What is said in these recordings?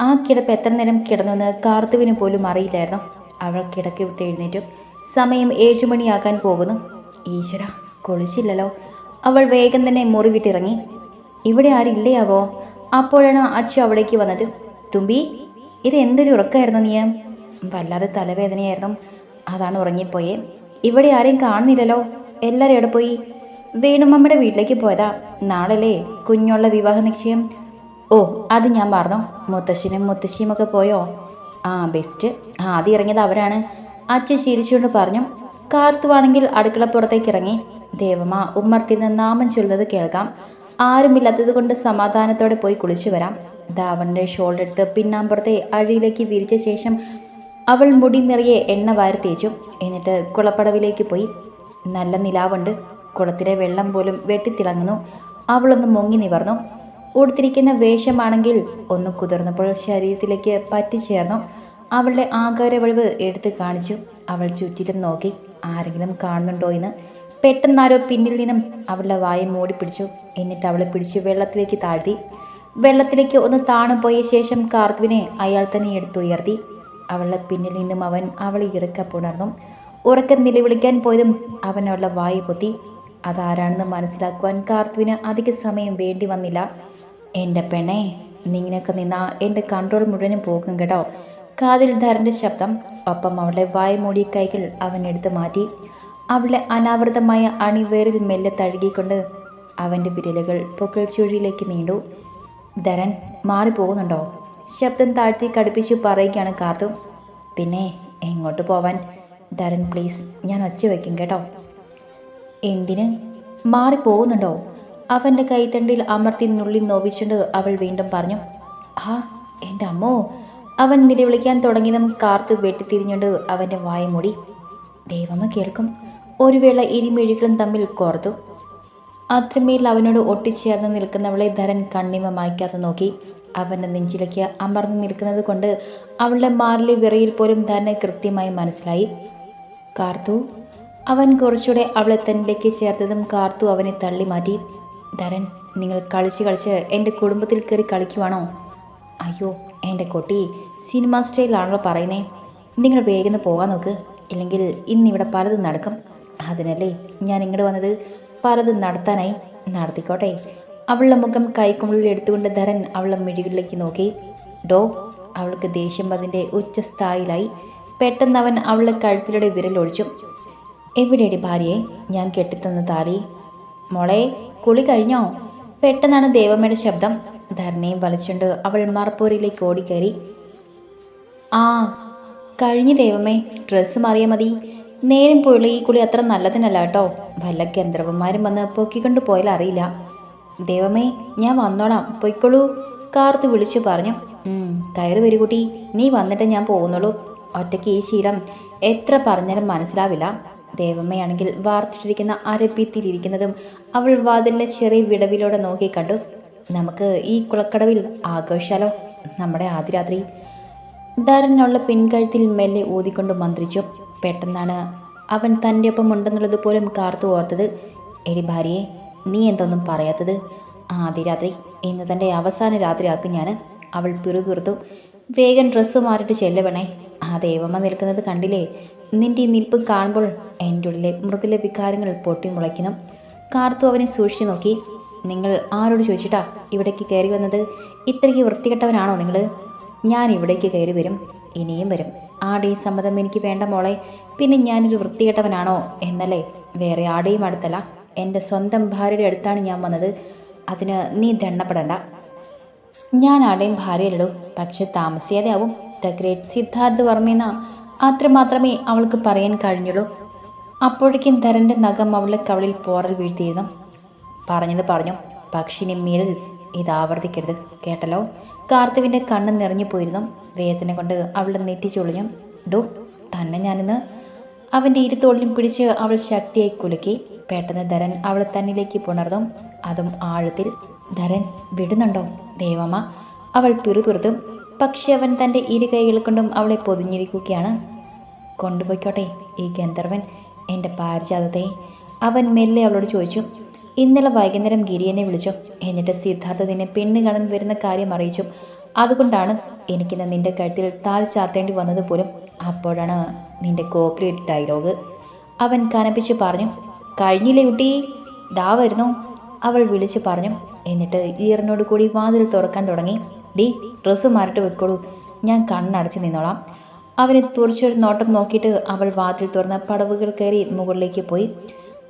ആ കിടപ്പ് എത്ര നേരം കിടന്നുവെന്ന് കാർത്തുവിന് പോലും അറിയില്ലായിരുന്നു. അവൾ കിടക്കി വിട്ട് എഴുന്നേറ്റു. സമയം ഏഴുമണിയാകാൻ പോകുന്നു. ഈശ്വര കൊളിച്ചില്ലല്ലോ. അവൾ വേഗം തന്നെ മുറി വിട്ടിറങ്ങി. ഇവിടെ ആരില്ലയാവോ? അപ്പോഴാണ് അച്ഛ അവിടേക്ക് വന്നത്. തുമ്പി ഇത് എന്തൊരു ഉറക്കമായിരുന്നു നീ? വല്ലാതെ തലവേദനയായിരുന്നു. അതാണ് ഉറങ്ങിപ്പോയേ. ഇവിടെ ആരെയും കാണുന്നില്ലല്ലോ. എല്ലാവരും എവിടെ പോയി? വേണുമ്മയുടെ വീട്ടിലേക്ക് പോയതാ. നാളല്ലേ കുഞ്ഞുള്ള വിവാഹ നിശ്ചയം? ഓ അത് ഞാൻ മറന്നു മുത്തശ്ശനും മുത്തശ്ശിയും ഒക്കെ പോയോ? ആ ബെസ്റ്റ് ആദ്യം ഇറങ്ങിയത് അവരാണ്. അച്ഛൻ ശീലിച്ചുകൊണ്ട് പറഞ്ഞു കാർത്തു കാർത്തുവാണെങ്കിൽ അടുക്കളപ്പുറത്തേക്ക് ഇറങ്ങി. ദേവമ്മ ഉമ്മർത്തിൽ നിന്ന് നാമം ചൊല്ലുന്നത് കേൾക്കാം. ആരുമില്ലാത്തത് കൊണ്ട് സമാധാനത്തോടെ പോയി കുളിച്ചു വരാം. ധാവണിന്റെ ഷോൾ എടുത്ത് പിന്നാമ്പുറത്തെ അഴിയിലേക്ക് വിരിച്ച ശേഷം അവൾ മുടി നിറയെ എണ്ണ വാരി തേച്ചു. എന്നിട്ട് കുളപ്പടവിലേക്ക് പോയി. നല്ല നിലാവുണ്ട്. കുളത്തിലെ വെള്ളം പോലും വെട്ടിത്തിളങ്ങുന്നു. അവളൊന്ന് മുങ്ങി നിവർന്നു. ഉടുത്തിരിക്കുന്ന വേഷമാണെങ്കിൽ ഒന്ന് കുതിർന്നപ്പോൾ ശരീരത്തിലേക്ക് പറ്റിച്ചേർന്നു. അവളുടെ ആകാരവഴിവ് എടുത്ത് കാണിച്ചു. അവൾ ചുറ്റിലും നോക്കി ആരെങ്കിലും കാണുന്നുണ്ടോ എന്ന്? പെട്ടെന്നാരോ പിന്നിൽ നിന്നും അവളുടെ വായ മൂടി പിടിച്ചു എന്നിട്ട് അവളെ പിടിച്ച് വെള്ളത്തിലേക്ക് താഴ്ത്തി. വെള്ളത്തിലേക്ക് ഒന്ന് താണു പോയ ശേഷം കാർത്തുവിനെ അയാൾ തന്നെ എടുത്തുയർത്തി. അവളുടെ പിന്നിൽ നിന്നും അവൻ അവളെ ഇറക്ക പുണർന്നു. ഉറക്കം നിലവിളിക്കാൻ പോയതും അവൻ അവളുടെ വായ പൊത്തി. അതാരാണെന്ന് മനസ്സിലാക്കുവാൻ കാർത്തുവിന് അധിക സമയം വേണ്ടി വന്നില്ല. എന്റെ പെണ്ണെ നീനൊക്കെ നിന്നാ എന്റെ കൺട്രോൾ മുഴുവനും പോകും കേട്ടോ. കാതിൽ ധരന്റെ ശബ്ദം ഒപ്പം അവളുടെ വായ മൂടിയ കൈകൾ അവൻ എടുത്തു മാറ്റി. അവളുടെ അനാവൃതമായ അണിവേറിൽ മെല്ലെ തഴുകിക്കൊണ്ട് അവന്റെ വിരലുകൾ പൊക്കിൾ ചുഴിയിലേക്ക് നീണ്ടു. ധരൻ മാറിപ്പോകുന്നുണ്ടോ ശബ്ദം താഴ്ത്തി കടുപ്പിച്ചു പറയുകയാണ് കാർത്തു. പിന്നെ എങ്ങോട്ട് പോവാൻ? ധരൻ പ്ലീസ് ഞാൻ ഒച്ച വയ്ക്കും കേട്ടോ. എന്തിന്? മാറിപ്പോകുന്നുണ്ടോ അവന്റെ കൈത്തണ്ടിൽ അമർത്തി നുള്ളി നോവിച്ചുകൊണ്ട് അവൾ വീണ്ടും പറഞ്ഞു ആ എന്റെ അമ്മോ അവൻ നിലവിളിക്കാൻ തുടങ്ങിയതും കാർത്തു വെട്ടിത്തിരിഞ്ഞുകൊണ്ട് അവന്റെ വായ മൂടി. ദൈവമ്മ കേൾക്കും. ഒരു വേള ഇരുമിഴികളും തമ്മിൽ കോർത്തു. അത്രമേൽ അവനോട് ഒട്ടിച്ചേർന്ന് നിൽക്കുന്നവളെ ധരൻ കണ്ണിമ മായ്ക്കാതെ നോക്കി. അവന്റെ നെഞ്ചിലേക്ക് അമർന്നു നിൽക്കുന്നത് കൊണ്ട് അവളുടെ മാറിലെ വിറയിൽ പോലും ധരനെ കൃത്യമായി മനസ്സിലായി. കാർത്തു അവൻ കുറച്ചുകൂടെ അവളെ തന്നിലേക്ക് ചേർത്തതും കാർത്തു അവനെ തള്ളി മാറ്റി ധരൻ നിങ്ങൾ കളിച്ച് കളിച്ച് എന്റെ കുടുംബത്തിൽ കയറി കളിക്കുവാണോ? അയ്യോ എന്റെ കൊട്ടി സിനിമ സ്റ്റൈലാണല്ലോ പറയുന്നേ. നിങ്ങൾ വേഗം പോകാൻ നോക്ക്. ഇല്ലെങ്കിൽ ഇന്നിവിടെ പലതും നടക്കും. അതിനല്ലേ ഞാൻ ഇങ്ങോട്ട് വന്നത്? പലതും നടത്താനായി. നടത്തിക്കോട്ടെ. അവളുടെ മുഖം കൈക്കുമ്പിളിൽ എടുത്തുകൊണ്ട് ധരൻ അവളുടെ മിഴികളിലേക്ക് നോക്കി. ഡോ അവൾക്ക് ദേഷ്യം അതിന്റെ ഉച്ചസ്ഥായിലായി പെട്ടെന്ന് അവൻ അവളുടെ കഴുത്തിലൂടെ വിരലൊഴിച്ചു. എവിടെയടി ഭാര്യയെ? ഞാൻ കെട്ടിത്തന്ന താലി. മോളെ കുളി കഴിഞ്ഞോ? പെട്ടെന്നാണ് ദേവമ്മയുടെ ശബ്ദം. ധരണയും വലിച്ചുകൊണ്ട് അവൾ മറപ്പൂരിലേക്ക് ഓടിക്കയറി ആ കഴിഞ്ഞു ദേവമ്മേ. ഡ്രസ്സ് മാറിയാൽ മതി. നേരം പോയുള്ള ഈ കുളി അത്ര നല്ലതിനല്ല കേട്ടോ. വല്ല ഗന്ധർവന്മാരും വന്ന് പൊക്കിക്കൊണ്ട് പോയാൽ അറിയില്ല. ദേവമ്മേ ഞാൻ വന്നോളാം. പൊയ്ക്കോളൂ കാർത്ത് വിളിച്ചു പറഞ്ഞു. "ഉം, കയറി വരൂ കുട്ടി. നീ വന്നിട്ട് ഞാൻ പോകുന്നുള്ളൂ. ഒറ്റയ്ക്ക് ഈ ശീലം എത്ര പറഞ്ഞാലും മനസ്സിലാവില്ല. ദേവമ്മയാണെങ്കിൽ വാർത്തിട്ടിരിക്കുന്ന അരപ്പിത്തിലിരിക്കുന്നതും അവൾ വാതിലിലെ ചെറിയ വിടവിലൂടെ നോക്കി കണ്ടു. നമുക്ക് ഈ കുളക്കടവിൽ ആഘോഷാലോ നമ്മുടെ ആദ്യരാത്രി. ധരനുള്ള പിൻകഴുത്തിൽ മെല്ലെ ഊതിക്കൊണ്ട് മന്ത്രിച്ചു. പെട്ടെന്നാണ്. അവൻ തന്റെ ഒപ്പം ഉണ്ടെന്നുള്ളത് പോലും കാർത്തു ഓർത്തത്. എടി ഭാര്യയെ നീ എന്തൊന്നും പറയാത്തത്? ആദ്യ രാത്രി ഇന്ന് തന്റെ അവസാന രാത്രിയാക്കും ഞാൻ അവൾ പിറുപിറുത്തു. വേഗം ഡ്രസ്സ് മാറിയിട്ട് ചെല്ലവണേ ആ ദേവമ്മ നിൽക്കുന്നത് കണ്ടില്ലേ? നിന്റെ ഈ നിൽപ്പ് കാണുമ്പോൾ എന്റെ ഉള്ളിലെ മൃദുലെ വികാരങ്ങൾ പൊട്ടിമുളയ്ക്കുന്നു കാർത്തു അവനെ സൂക്ഷിച്ചു നോക്കി. നിങ്ങൾ ആരോട് ചോദിച്ചിട്ടാ ഇവിടേക്ക് കയറി വന്നത്? ഇത്രയ്ക്ക് വൃത്തികെട്ടവനാണോ നിങ്ങൾ ഞാൻ ഇവിടേക്ക് കയറി വരും. ഇനിയും വരും. ആടെയും സമ്മതം എനിക്ക് വേണ്ട മോളെ. പിന്നെ ഞാനൊരു വൃത്തികെട്ടവനാണോ എന്നല്ലേ? വേറെ ആടെയും അടുത്തല്ല. എന്റെ സ്വന്തം ഭാര്യയുടെ അടുത്താണ് ഞാൻ വന്നത്. അതിന് നീ ദണ്ണപ്പെടണ്ട ഞാൻ ആടെയും ഭാര്യയല്ലടൂ. പക്ഷെ താമസിയാതെ ആവും ദ ഗ്രേറ്റ് സിദ്ധാർത്ഥ് വർമ്മയെന്ന അത്രമാത്രമേ അവൾക്ക് പറയാൻ കഴിഞ്ഞുള്ളൂ. അപ്പോഴേക്കും ധരന്റെ നഖം അവളുടെ കവളിൽ പോറൽ വീഴ്ത്തിയിരുന്നു. പറഞ്ഞത് പറഞ്ഞു. പക്ഷിനി മേലിൽ ഇത് ആവർത്തിക്കരുത്. കേട്ടല്ലോ? കാർത്തുവിന്റെ കണ്ണ് നിറഞ്ഞു പോയിരുന്നു. വേദന കൊണ്ട് അവളുടെ നെറ്റി ചൊളിഞ്ഞു. ഡോ തന്നെ ഞാനിന്ന്. അവന്റെ ഇരുത്തോളിലും പിടിച്ച് അവൾ ശക്തിയായി കുലുക്കി. പെട്ടെന്ന് ധരൻ അവളെ തന്നിലേക്ക് പുണർന്നു. അതും ആഴത്തിൽ. ധരൻ വിടുന്നുണ്ടോ? ദേവമ്മ. അവൾ പിറുപിറുതും പക്ഷെ അവൻ തന്റെ ഇരു കൈകൾ കൊണ്ടും അവളെ പൊതിഞ്ഞിരിക്കുകയാണ്. കൊണ്ടുപോയിക്കോട്ടെ ഈ ഗന്ധർവൻ എന്റെ പാരിജാതത്തെ. അവൻ മെല്ലെ അവളോട് ചോദിച്ചു ഇന്നലെ വൈകുന്നേരം ഗിരിയനെ വിളിച്ചു. എന്നിട്ട് സിദ്ധാർത്ഥ നിന്നെ പെണ്ണ് കാണാൻ വരുന്ന കാര്യം അറിയിച്ചു. അതുകൊണ്ടാണ് എനിക്കിന്ന് നിന്റെ കഴുത്തിൽ താൽ ചാത്തേണ്ടി വന്നത് പോലും. അപ്പോഴാണ് നിന്റെ കോപ്പറേറ്റ് ഡയലോഗ് അവൻ കനപ്പിച്ച് പറഞ്ഞു കഴിഞ്ഞില്ലേ കുട്ടി? ദാ വരുന്നു. അവൾ വിളിച്ചു പറഞ്ഞു എന്നിട്ട് ഈറിനോട് കൂടി വാതിൽ തുറക്കാൻ തുടങ്ങി. ഡി ഡ്രസ്സ് മാറിട്ട് വെക്കോളൂ. ഞാൻ കണ്ണടച്ച് നിന്നോളാം. അവനെ തുറച്ചൊരു നോട്ടം നോക്കിയിട്ട് അവൾ വാതിൽ തുറന്ന പടവുകൾ കയറി മുകളിലേക്ക് പോയി.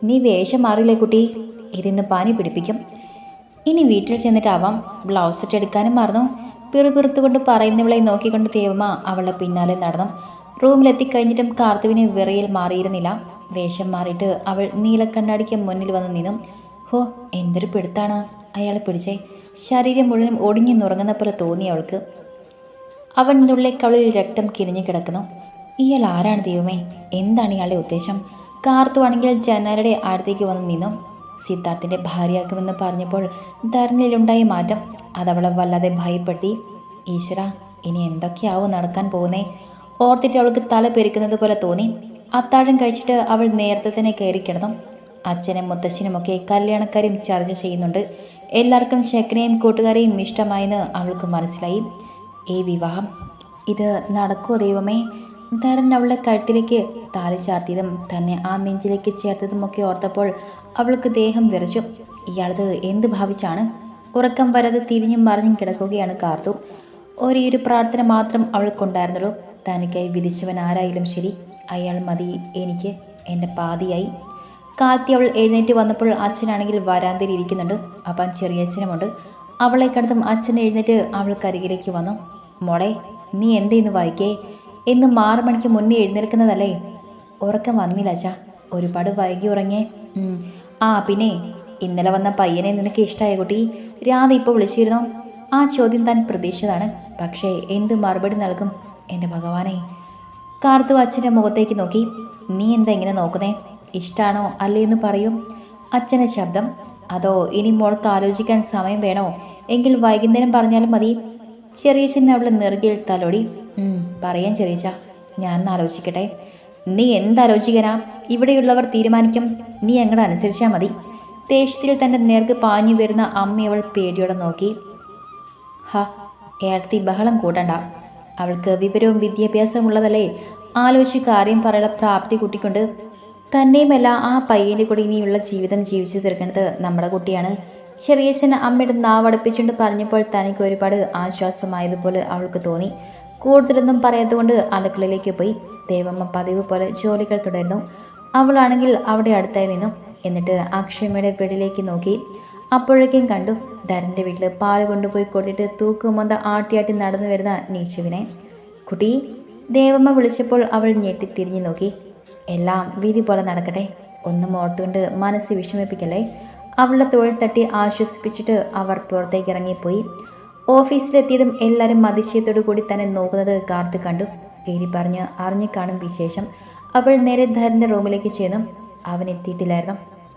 നീ വേഷം മാറിയില്ലേ കുട്ടി? ഇതിന്ന് പാനി പിടിപ്പിക്കും. ഇനി വീട്ടിൽ ചെന്നിട്ടാവാം. ബ്ലൗസ് ഇട്ട് എടുക്കാനും മറന്നു. പിറുപിറുത്തുകൊണ്ട് പറയുന്നവളെ നോക്കിക്കൊണ്ട് തേവമ്മ അവളെ പിന്നാലെ നടന്നു. റൂമിലെത്തിക്കഴിഞ്ഞിട്ടും കാർത്തുവിന് വിറയിൽ മാറിയിരുന്നില്ല. വേഷം മാറിയിട്ട് അവൾ നീലക്കണ്ണാടിക്ക് മുന്നിൽ വന്ന് നിന്നും. ഹോ എന്തൊരു പിടുത്താണ്. അയാളെ പിടിച്ചേ. ശരീരം മുഴുവൻ ഒടിഞ്ഞു നുറങ്ങുന്ന പോലെ തോന്നി അവൾക്ക്. അവൻ നുള്ളിക്കവളിൽ രക്തം കിരിഞ്ഞു കിടക്കുന്നു. ഇയാൾ ആരാണ് ദൈവമേ? എന്താണ് ഇയാളുടെ ഉദ്ദേശം? കാർത്തുവാണെങ്കിൽ ജനലയുടെ അടുത്തേക്ക് വന്ന് നിന്നു. സിദ്ധാർത്ഥിന്റെ ഭാര്യയാക്കുമെന്ന് പറഞ്ഞപ്പോൾ ധരണിയിലുണ്ടായ മാറ്റം അതവളെ വല്ലാതെ ഭയപ്പെടുത്തി. ഈശ്വര ഇനി എന്തൊക്കെയാവും നടക്കാൻ പോകുന്നേ? ഓർത്തിട്ട് അവൾക്ക് തല പെരുക്കുന്നത് പോലെ തോന്നി. അത്താഴം കഴിച്ചിട്ട് അവൾ നേരത്തെ തന്നെ കയറി കിടന്നു. അച്ഛനും മുത്തശ്ശനുമൊക്കെ കല്യാണക്കാരും ചർച്ച ചെയ്യുന്നുണ്ട്. എല്ലാവർക്കും ശക്രയും കൂട്ടുകാരെയും ഇഷ്ടമായെന്ന് അവൾക്ക് മനസ്സിലായി. ഈ വിവാഹം. ഇത് നടക്കുമോ ദൈവമേ? ധരൻ അവളുടെ കഴുത്തിലേക്ക് താലി ചാർത്തിയതും തന്നെ ആ നെഞ്ചിലേക്ക് ചേർത്തതുമൊക്കെ ഓർത്തപ്പോൾ അവൾക്ക് ദേഹം വിറച്ചു. ഇയാളത് എന്ത് ഭാവിച്ചാണ്? ഉറക്കം വരാതെ തിരിഞ്ഞും മറിഞ്ഞും കിടക്കുകയാണ് കാർത്തു. ഒരേ ഒരു പ്രാർത്ഥന മാത്രം അവൾക്കുണ്ടായിരുന്നുള്ളൂ. തനിക്കായി വിധിച്ചവൻ ആരായാലും ശരി. അയാൾ മതി. എനിക്ക് എന്റെ പാതിയായി. കാത്തി അവൾ എഴുന്നേറ്റ് വന്നപ്പോൾ അച്ഛനാണെങ്കിൽ വരാന്തയിൽ ഇരിക്കുന്നുണ്ട്. അപ്പം ചെറിയച്ഛനുമുണ്ട് അവളെ കണ്ടതും അച്ഛൻ എഴുന്നേറ്റ് അവൾക്കരികിലേക്ക് വന്നു. മോളെ നീ എന്തേന്ന് വായിക്കേ? എന്ന് ആറ് മണിക്ക് മുന്നേ എഴുന്നേൽക്കുന്നതല്ലേ? ഉറക്കം വന്നില്ല അച്ഛാ. ഒരുപാട് വൈകി ഉറങ്ങിയേ ആ പിന്നെ ഇന്നലെ വന്ന പയ്യനെ നിനക്ക് ഇഷ്ടമായ കുട്ടി? രാധ ഇപ്പോൾ വിളിച്ചിരുന്നു. ആ ചോദ്യം താൻ പ്രതീക്ഷിച്ചതാണ്. പക്ഷേ എന്ത് മറുപടി നൽകും എന്റെ ഭഗവാനെ? കാർത്തു അച്ഛന്റെ മുഖത്തേക്ക് നോക്കി. നീ എന്താ ഇങ്ങനെ നോക്കുന്നേ? ഇഷ്ടാണോ അല്ലേന്ന് പറയൂ. അച്ഛന്റെ ശബ്ദം അതോ ഇനി മോൾക്ക് ആലോചിക്കാൻ സമയം വേണോ? എങ്കിൽ വൈകുന്നേരം പറഞ്ഞാലും മതി. ചെറിയച്ഛൻ അവളെ നെറുകിൽ തലോടി പറയാം ചെറിയച്ച ഞാൻ ആലോചിക്കട്ടെ. നീ എന്താലോചിക്കാനാ? ഇവിടെയുള്ളവർ തീരുമാനിക്കും. നീ അങ്ങോട്ട് അനുസരിച്ചാൽ മതി. ദേഷ്യത്തിൽ തന്റെ നേർക്ക് പാഞ്ഞു വരുന്ന അമ്മയവൾ പേടിയോടെ നോക്കി. ഹ ഏടത്തി ബഹളം കൂട്ടണ്ട. അവൾക്ക് വിവരവും വിദ്യാഭ്യാസവും ഉള്ളതല്ലേ? ആലോചിച്ച് കാര്യം പറയുന്ന പ്രാപ്തി കുട്ടിക്കൊണ്ട് തന്നെയുമല്ല ആ പയ്യന്റെ കൂടെ ഇനിയുള്ള ജീവിതം ജീവിച്ചു തീർക്കേണ്ടത് നമ്മുടെ കുട്ടിയാണ്. ചെറിയച്ഛൻ അമ്മയുടെ നാവടപ്പിച്ചുകൊണ്ട് പറഞ്ഞപ്പോൾ തനിക്ക് ഒരുപാട് ആശ്വാസമായതുപോലെ അവൾക്ക് തോന്നി. കൂടുതലൊന്നും പറയാത്തുകൊണ്ട് അടുക്കളയിലേക്ക് പോയി. ദേവമ്മ പതിവ് പോലെ ജോലികൾ തുടരുന്നു. അവളാണെങ്കിൽ അവിടെ അടുത്തായി നിന്നു. എന്നിട്ട് അക്ഷയമ്മയുടെ വീട്ടിലേക്ക് നോക്കി. അപ്പോഴേക്കും കണ്ടു ധരന്റെ വീട്ടിൽ പാൽ കൊണ്ടുപോയി കൊടുത്തിട്ട് തൂക്കുമൊന്ത ആട്ടിയാട്ടി നടന്നു വരുന്ന നീശുവിനെ കുട്ടി ദേവമ്മ വിളിച്ചപ്പോൾ അവൾ ഞെട്ടി തിരിഞ്ഞു നോക്കി. എല്ലാം വിധി പോലെ നടക്കട്ടെ. ഒന്നും ഓർത്തുകൊണ്ട് മനസ്സ് വിഷമിപ്പിക്കല്ലേ? അവളുടെ തൊഴിൽ തട്ടി ആശ്വസിപ്പിച്ചിട്ട് അവർ പുറത്തേക്ക് ഇറങ്ങിപ്പോയി. ഓഫീസിലെത്തിയതും എല്ലാവരും അതിശയത്തോടു കൂടി തന്നെ നോക്കുന്നത് കാർത്ത് കണ്ടു. കീരി പറഞ്ഞ് അറിഞ്ഞു കാണും വിശേഷം. അവൾ നേരെ ധരന്റെ റൂമിലേക്ക് ചെന്നു. അവൻ എത്തിയിട്ടില്ലായിരുന്നു.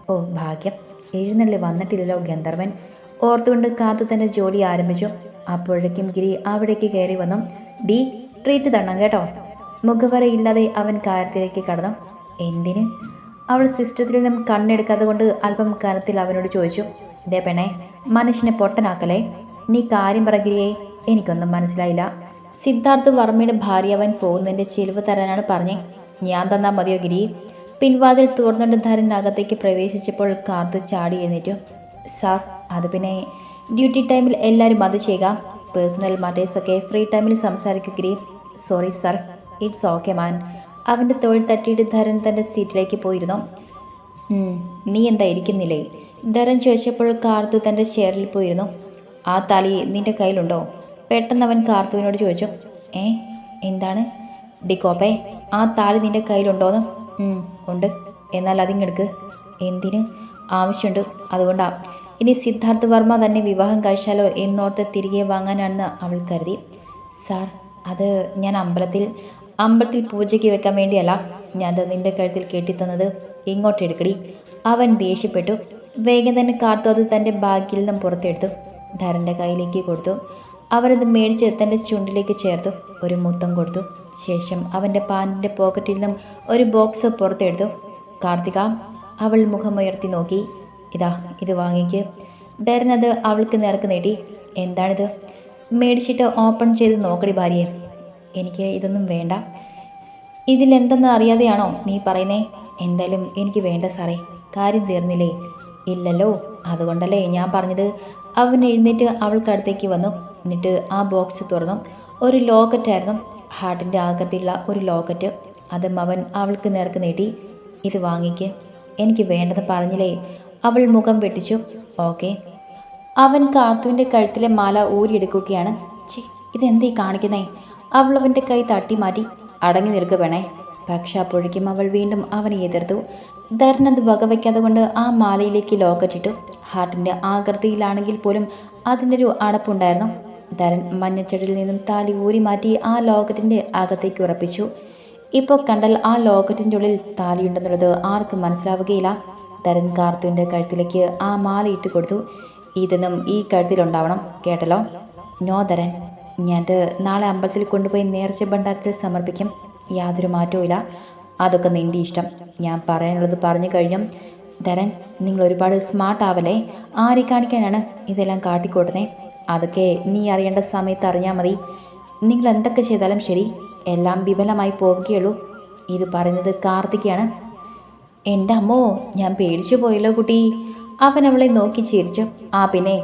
ഓ ഭാഗ്യം. എഴുന്നള്ളി വന്നിട്ടില്ലല്ലോ ഗന്ധർവൻ. ഓർത്തുകൊണ്ട് കാത്തു തന്റെ ജോലി ആരംഭിച്ചു. അപ്പോഴേക്കും ഗിരി അവിടേക്ക് കയറി വന്നു. ഡി ട്രീറ്റ് തരണം കേട്ടോ. മുഖവരയില്ലാതെ അവൻ കാര്യത്തിലേക്ക് കടന്നു. എന്തിന്? അവൾ സിസ്റ്റത്തിൽ നിന്നും കണ്ണെടുക്കാതെ കൊണ്ട് അല്പം കനത്തിൽ അവനോട് ചോദിച്ചു. ദേ പെണ്ണെ മനുഷ്യനെ പൊട്ടനാക്കലേ നീ കാര്യം പറകിരിയേ എനിക്കൊന്നും മനസ്സിലായില്ല. സിദ്ധാർത്ഥ് വർമ്മയുടെ ഭാര്യ അവൻ പോകുന്നതിന്റെ ചിലവ് തരാനാണ് പറഞ്ഞേ. ഞാൻ തന്നാ മതിയോ ഗിരി പിൻവാതിൽ തുറന്നുകൊണ്ട് ധരൻ അകത്തേക്ക് പ്രവേശിച്ചപ്പോൾ കാർത്തു ചാടി എഴുന്നേറ്റു. സാർ അത് പിന്നെ ഡ്യൂട്ടി ടൈമിൽ എല്ലാവരും അത് ചെയ്യുക പേഴ്സണൽ മാറ്റേഴ്സൊക്കെ ഫ്രീ ടൈമിൽ സംസാരിക്കുക Giri. Sorry sir. It's okay man അവന്റെ തൊഴിൽ തട്ടിയിട്ട് ധരൻ തന്റെ സീറ്റിലേക്ക് പോയിരുന്നു. നീ എന്താ ഇരിക്കുന്നില്ലേ? ധരൻ ചോദിച്ചപ്പോൾ കാർത്തു തന്റെ ചെയറിൽ പോയിരുന്നു. ആ തലി നിന്റെ കയ്യിലുണ്ടോ? പെട്ടെന്ന് അവൻ കാർത്തുവിനോട് ചോദിച്ചു. ഏ എന്താണ്? ഡിക്കോപ്പേ ആ താലി നിന്റെ കയ്യിലുണ്ടോന്ന്? "ഉം, ഉണ്ട്. എന്നാൽ അതിങ്ങെടുക്ക്. എന്തിന്? ആവശ്യമുണ്ട്. അതുകൊണ്ടാ. ഇനി സിദ്ധാർത്ഥ് വർമ്മ തന്നെ വിവാഹം കഴിച്ചാലോ എന്നോർത്ത് തിരികെ വാങ്ങാനാണെന്ന് അവൾ കരുതി. സാർ അത് ഞാൻ അമ്പലത്തിൽ അമ്പലത്തിൽ പൂജയ്ക്ക് വെക്കാൻ വേണ്ടിയല്ല ഞാനത് നിന്റെ കഴുത്തിൽ കെട്ടിത്തന്നത് ഇങ്ങോട്ട് എടുക്കടി. അവൻ ദേഷ്യപ്പെട്ടു. വേഗം തന്നെ കാർത്തു അത് തന്റെ ബാഗിൽ നിന്നും പുറത്തെടുത്തു. ധരന്റെ കയ്യിലേക്ക് കൊടുത്തു. അവരത് മേടിച്ച് തന്റെ ചുണ്ടിലേക്ക് ചേർത്തു. ഒരു മുത്തം കൊടുത്തു. ശേഷം അവന്റെ പാന്റിന്റെ പോക്കറ്റിൽ നിന്നും ഒരു ബോക്സ് പുറത്തെടുത്തു. കാർത്തിക അവൾ മുഖമുയർത്തി നോക്കി. ഇതാ ഇത് വാങ്ങിക്ക്. ധരൻ അത് അവൾക്ക് നേർക്ക് നീട്ടി എന്താണിത്? മേടിച്ചിട്ട് ഓപ്പൺ ചെയ്ത് നോക്കടി ഭാര്യയെ. എനിക്ക് ഇതൊന്നും വേണ്ട. ഇതിലെന്തെന്ന് അറിയാതെയാണോ നീ പറയുന്നേ? എന്തായാലും എനിക്ക് വേണ്ട സാറേ. കാര്യം തീർന്നില്ലേ? ഇല്ലല്ലോ. അതുകൊണ്ടല്ലേ ഞാൻ പറഞ്ഞത്. അവൻ എഴുന്നേറ്റ് അവൾക്കടുത്തേക്ക് വന്നു. എന്നിട്ട് ആ ബോക്സ് തുറന്നു. ഒരു ലോക്കറ്റായിരുന്നു ഹാർട്ടിന്റെ ആകൃതിയുള്ള ഒരു ലോക്കറ്റ്. അതും അവൻ അവൾക്ക് നേർക്ക് നീട്ടി. ഇത് വാങ്ങിക്ക്. എനിക്ക് വേണ്ടത് പറഞ്ഞില്ലേ? അവൾ മുഖം വെട്ടിച്ചു. ഓക്കെ. അവൻ കാർത്തുവിന്റെ കഴുത്തിലെ മാല ഊരിയെടുക്കുകയാണ്. ചി ഇതെന്തേ കാണിക്കുന്നേ? അവൾ അവന്റെ കൈ തട്ടി മാറ്റി അടങ്ങി നിൽക്കുക വേണേ പക്ഷെ അപ്പോഴേക്കും അവൾ വീണ്ടും അവനെ എതിർത്തു. ധരൻ അത് വകവയ്ക്കാതെ കൊണ്ട് ആ മാലയിലേക്ക് ലോക്കറ്റിട്ടു. ഹാർട്ടിന്റെ ആകൃതിയിലാണെങ്കിൽ പോലും അതിനൊരു അടപ്പുണ്ടായിരുന്നു. ധരൻ മഞ്ഞച്ചെടിയിൽ നിന്നും താലി ഊരി മാറ്റി ആ ലോക്കറ്റിന്റെ അകത്തേക്ക് ഉറപ്പിച്ചു. ഇപ്പോൾ കണ്ടാൽ ആ ലോക്കറ്റിന്റെ ഉള്ളിൽ താലിയുണ്ടെന്നുള്ളത് ആർക്കും മനസ്സിലാവുകയില്ല. ധരൻ കാർത്തുവിന്റെ കഴുത്തിലേക്ക് ആ മാല ഇട്ട് കൊടുത്തു ഇതൊന്നും ഈ കഴുത്തിലുണ്ടാവണം കേട്ടല്ലോ? നോദരൻ ഞാനത് നാളെ അമ്പലത്തിൽ കൊണ്ടുപോയി നേർച്ച ഭണ്ഡാരത്തിൽ സമർപ്പിക്കും. യാതൊരു മാറ്റവും ഇല്ല. അതൊക്കെ നിന്റെ ഇഷ്ടം. ഞാൻ പറയാനുള്ളത് പറഞ്ഞു കഴിഞ്ഞു. ധരൻ നിങ്ങൾ ഒരുപാട് സ്മാർട്ട് ആവല്ലേ? ആരെ കാണിക്കാനാണ് ഇതെല്ലാം കാട്ടിക്കൂട്ടുന്നേ അതൊക്കെ നീ അറിയേണ്ട സമയത്ത് അറിഞ്ഞാൽ മതി. നിങ്ങൾ എന്തൊക്കെ ചെയ്താലും ശരി. എല്ലാം വിപലമായി പോവുകയുള്ളൂ. ഇത് പറയുന്നത് കാർത്തികയാണ്. എന്റെ അമ്മോ ഞാൻ പേടിച്ചു പോയല്ലോ കുട്ടി. അവൻ അവളെ നോക്കി ചിരിച്ചു. ആ പിന്നെ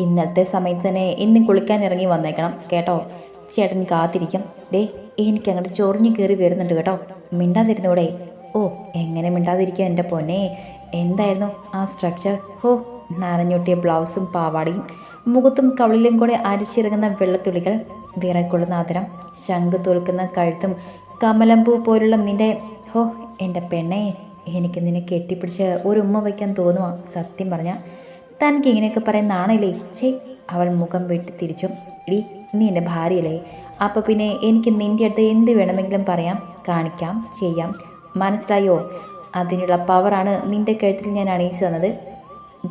ഇന്നലത്തെ സമയത്ത് തന്നെ ഇന്ന് കുളിക്കാൻ ഇറങ്ങി വന്നേക്കണം കേട്ടോ? ചേട്ടൻ കാത്തിരിക്കും. ദേ എനിക്ക് അങ്ങോട്ട് ചൊറിഞ്ഞു കയറി വരുന്നുണ്ട് കേട്ടോ. മിണ്ടാതിരുന്നൂടെ? ഓ എങ്ങനെ മിണ്ടാതിരിക്കുക എന്റെ പൊന്നെ? എന്തായിരുന്നു ആ സ്ട്രക്ചർ? ഹോ നനഞ്ഞൊട്ടിയ ബ്ലൗസും പാവാടിയും മുഖത്തും കവിളിലും കൂടെ അരിച്ചിറങ്ങുന്ന വെള്ളത്തുള്ളികൾ വിറക്കുള്ള ആദരം ശംഖ് തോൽക്കുന്ന കഴുത്തും കമലമ്പൂ പോലുള്ള നിന്റെ ഹോ എന്റെ പെണ്ണെ എനിക്ക് നിന്നെ കെട്ടിപ്പിടിച്ച് ഒരു ഉമ്മ വയ്ക്കാൻ തോന്നുവാ സത്യം പറഞ്ഞാൽ തനിക്ക് ഇങ്ങനെയൊക്കെ പറയാൻ നാണല്ലേ ചേ അവൾ മുഖം വെട്ടി തിരിച്ചു. ഇടി നീ എന്റെ ഭാര്യയല്ലേ? അപ്പോൾ പിന്നെ എനിക്ക് നിന്റെ അടുത്ത് എന്ത് വേണമെങ്കിലും പറയാം കാണിക്കാം ചെയ്യാം. മനസ്സിലായോ? അതിനുള്ള പവറാണ് നിന്റെ കഴുത്തിൽ ഞാൻ അണിയിച്ചു തന്നത്.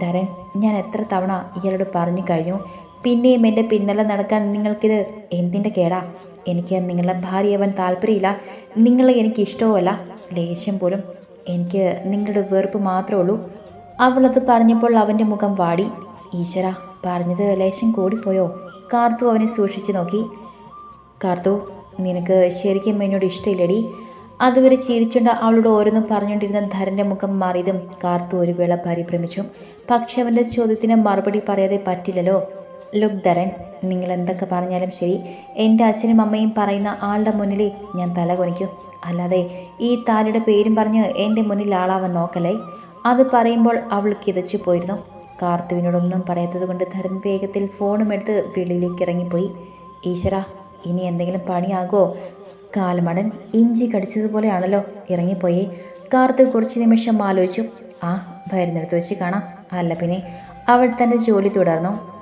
ധരൻ ഞാൻ എത്ര തവണ ഇയാളോട് പറഞ്ഞു കഴിഞ്ഞു. പിന്നെയും എന്റെ പിന്നലെ നടക്കാൻ നിങ്ങൾക്കിത് എന്തിന്റെ കേടാ? എനിക്ക് നിങ്ങളുടെ ഭാര്യയാവാൻ താല്പര്യമില്ല. നിങ്ങളെ എനിക്ക് ഇഷ്ടവുമല്ല. ലേശം പോലും എനിക്ക് നിങ്ങളുടെ വെറുപ്പ് മാത്രമേ ഉള്ളൂ. അവളത് പറഞ്ഞപ്പോൾ അവന്റെ മുഖം വാടി. ഈശ്വര പറഞ്ഞത് ലേശം കൂടിപ്പോയോ? കാർത്തു അവനെ സൂക്ഷിച്ചു നോക്കി. കാർത്തു നിനക്ക് ശരിക്കും എന്നോട് ഇഷ്ടമില്ലടി. അതുവരെ ചിരിച്ചുകൊണ്ട് അവളോട് ഓരോന്നും പറഞ്ഞുകൊണ്ടിരുന്ന ധരന്റെ മുഖം മാറിയതും കാർത്തു ഒരു വേള പരിഭ്രമിച്ചു. പക്ഷെ അവന്റെ ചോദ്യത്തിന് മറുപടി പറയാതെ പറ്റില്ലല്ലോ. ലുക്ക് ധരൻ നിങ്ങൾ എന്തൊക്കെ പറഞ്ഞാലും ശരി. എന്റെ അച്ഛനും അമ്മയും പറയുന്ന ആളുടെ മുന്നിൽ ഞാൻ തല കുനിക്കും. അല്ലാതെ ഈ താലിയുടെ പേരും പറഞ്ഞ് എന്റെ മുന്നിൽ ആളാവാൻ നോക്കലേ അത് പറയുമ്പോൾ അവൾ കിതച്ചു പോയിരുന്നു. കാർത്തുവിനോടൊന്നും പറയാത്തത് കൊണ്ട് ധരൻ വേഗത്തിൽ ഫോണും എടുത്ത് വെളിയിലേക്ക് ഇറങ്ങിപ്പോയി. ഈശ്വര ഇനി എന്തെങ്കിലും പണിയാകോ? കാലമടൻ ഇഞ്ചി കടിച്ചതുപോലെയാണല്ലോ ഇറങ്ങിപ്പോയി. കാർത്ത് കുറച്ച് നിമിഷം ആലോചിച്ചു. ആ വരുന്നിടത്ത് വെച്ച് കാണാം. അല്ല പിന്നെ അവൾ തന്റെ ജോലി തുടർന്നു.